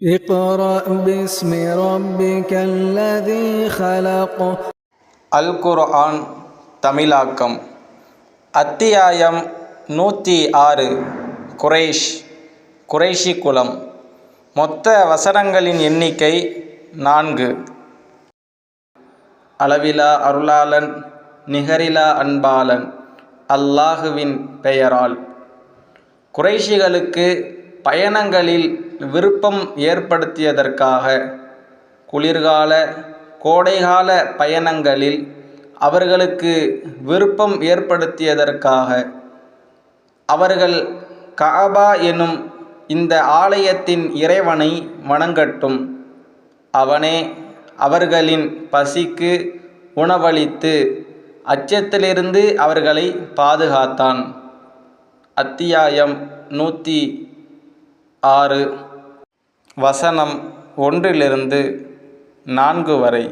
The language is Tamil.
اقرأ باسم ربك الذي خلق அல் குர்ஆன் தமிழாக்கம் அத்தியாயம் நூற்றி ஆறு குறைஷ் குறைஷி குலம் மொத்த வசனங்களின் எண்ணிக்கை நான்கு அளவிலா அருளாளன் நிகரிலா அன்பாளன் அல்லாஹுவின் பெயரால் குறைஷிகளுக்கு பயணங்களில் விருப்பம் ஏற்படுத்தியதற்காக குளிர்கால கோடைகால பயணங்களில் அவர்களுக்கு விருப்பம் ஏற்படுத்தியதற்காக அவர்கள் காபா எனும் இந்த ஆலயத்தின் இறைவனை வணங்கட்டும். அவனே அவர்களின் பசிக்கு உணவளித்து அச்சத்திலிருந்து அவர்களை பாதுகாத்தான். அத்தியாயம் நூற்றி ஆறு. வசனம் ஒன்றிலிருந்து நான்கு வரை